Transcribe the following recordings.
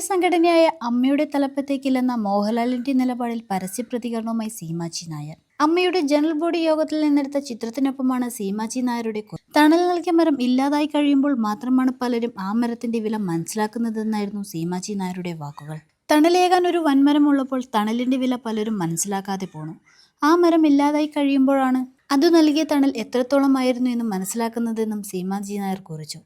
സമരസംഘടനയായ അമ്മയുടെ തലപ്പത്തേക്കില്ലെന്ന മോഹൻലാലിന്റെ നിലപാടിൽ പരസ്യ പ്രതികരണവുമായി സീമാജി നായർ. അമ്മയുടെ ജനറൽ ബോഡി യോഗത്തിൽ നിന്നെടുത്ത ചിത്രത്തിനൊപ്പമാണ് സീമാജി നായരുടെ. തണൽ നൽകിയ മരം ഇല്ലാതായി കഴിയുമ്പോൾ മാത്രമാണ് പലരും ആ മരത്തിന്റെ വില മനസ്സിലാക്കുന്നതെന്നായിരുന്നു സീമാജി നായരുടെ വാക്കുകൾ. തണലേകാൻ ഒരു വൻമരം ഉള്ളപ്പോൾ തണലിന്റെ വില പലരും മനസ്സിലാക്കാതെ പോണു. ആ മരം ഇല്ലാതായി കഴിയുമ്പോഴാണ് അത് നൽകിയ തണൽ എത്രത്തോളമായിരുന്നു എന്ന് മനസ്സിലാക്കുന്നതെന്നും സീമാജി നായർ കുറിച്ചു.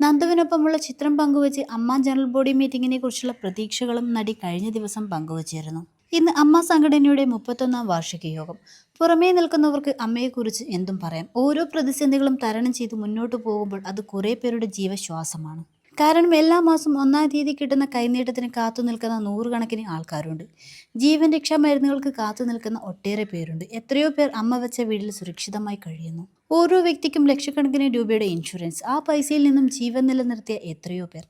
നന്ദുവിനൊപ്പമുള്ള ചിത്രം പങ്കുവച്ച് അമ്മ ജനറൽ ബോഡി മീറ്റിംഗിനെ കുറിച്ചുള്ള പ്രതീക്ഷകളും നടി കഴിഞ്ഞ ദിവസം പങ്കുവച്ചിരുന്നു. ഇന്ന് അമ്മ സംഘടനയുടെ മുപ്പത്തൊന്നാം വാർഷിക യോഗം. പുറമേ നിൽക്കുന്നവർക്ക് അമ്മയെക്കുറിച്ച് എന്തും പറയാം. ഓരോ പ്രതിസന്ധികളും തരണം ചെയ്ത് മുന്നോട്ട് പോകുമ്പോൾ അത് കുറേ പേരുടെ ജീവശ്വാസമാണ്. കാരണം എല്ലാ മാസവും ഒന്നാം തീയതി കിട്ടുന്ന കൈനീട്ടത്തിന് കാത്തു നിൽക്കുന്ന നൂറുകണക്കിന് ആൾക്കാരുണ്ട്. ജീവൻ രക്ഷാ മരുന്നുകൾക്ക് കാത്തു നിൽക്കുന്ന ഒട്ടേറെ പേരുണ്ട്. എത്രയോ പേർ അമ്മ വെച്ച വീട്ടിൽ സുരക്ഷിതമായി കഴിയുന്നു. ഓരോ വ്യക്തിക്കും ലക്ഷക്കണക്കിന് രൂപയുടെ ഇൻഷുറൻസ്. ആ പൈസയിൽ നിന്നും ജീവൻ നിലനിർത്തിയ എത്രയോ പേർ.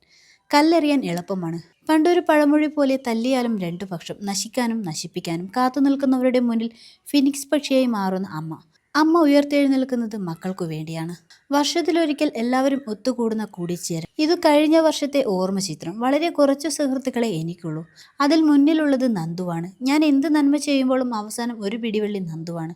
കല്ലെറിയാൻ എളുപ്പമാണ്. പണ്ടൊരു പഴമൊഴി പോലെ തല്ലിയാലും രണ്ടു പക്ഷം. നശിക്കാനും നശിപ്പിക്കാനും കാത്തു നിൽക്കുന്നവരുടെ മുന്നിൽ ഫിനിക്സ് പക്ഷിയായി മാറുന്ന അമ്മ. അമ്മ ഉയർത്തെഴുന്നേൽക്കുന്നത് മക്കൾക്കു വേണ്ടിയാണ്. വർഷത്തിലൊരിക്കൽ എല്ലാവരും ഒത്തുകൂടുന്ന കൂടിച്ചേരൽ. ഇത് കഴിഞ്ഞ വർഷത്തെ ഓർമ്മ ചിത്രം വളരെ കുറച്ച് സുഹൃത്തുക്കളെ എനിക്കുള്ളൂ. അതിൽ മുന്നിലുള്ളത് നന്ദുവാണ്. ഞാൻ എന്ത് നന്മ ചെയ്യുമ്പോഴും അവസാനം ഒരു പിടിവള്ളി നന്ദുവാണ്.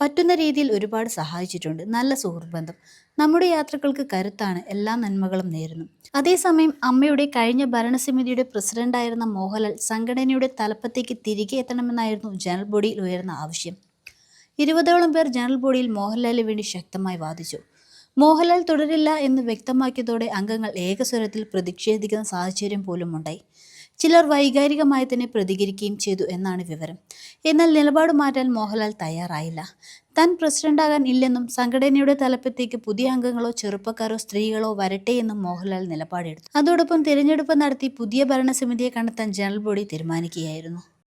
പറ്റുന്ന രീതിയിൽ ഒരുപാട് സഹായിച്ചിട്ടുണ്ട്. നല്ല സുഹൃത്ത് ബന്ധം നമ്മുടെ യാത്രകൾക്ക് കരുത്താണ് എല്ലാ നന്മകളും നേരുന്നു. അതേസമയം അമ്മയുടെ കഴിഞ്ഞ ഭരണസമിതിയുടെ പ്രസിഡന്റായിരുന്ന മോഹൻലാൽ സംഘടനയുടെ തലപ്പത്തേക്ക് തിരികെ എത്തണമെന്നായിരുന്നു ജനറൽ ബോഡിയിൽ ഉയർന്ന ആവശ്യം. ഇരുപതോളം പേർ ജനറൽ ബോഡിയിൽ മോഹൻലാലിന് വേണ്ടി ശക്തമായി വാദിച്ചു. മോഹൻലാൽ തുടരില്ല എന്ന് വ്യക്തമാക്കിയതോടെ അംഗങ്ങൾ ഏകസ്വരത്തിൽ പ്രതിഷേധിക്കുന്ന സാഹചര്യം പോലും ഉണ്ടായി. ചിലർ വൈകാരികമായി തന്നെ പ്രതികരിക്കുകയും ചെയ്തു എന്നാണ് വിവരം. എന്നാൽ നിലപാട് മാറ്റാൻ മോഹൻലാൽ തയ്യാറായില്ല. താൻ പ്രസിഡന്റാകാൻ ഇല്ലെന്നും സംഘടനയുടെ തലപ്പത്തേക്ക് പുതിയ അംഗങ്ങളോ ചെറുപ്പക്കാരോ സ്ത്രീകളോ വരട്ടെ എന്നും മോഹൻലാൽ നിലപാടെടുത്തു. അതോടൊപ്പം തിരഞ്ഞെടുപ്പ് നടത്തി പുതിയ ഭരണസമിതിയെ കണ്ടെത്താൻ ജനറൽ ബോഡി തീരുമാനിക്കുകയായിരുന്നു.